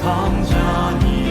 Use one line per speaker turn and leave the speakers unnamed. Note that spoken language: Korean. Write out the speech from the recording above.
성전이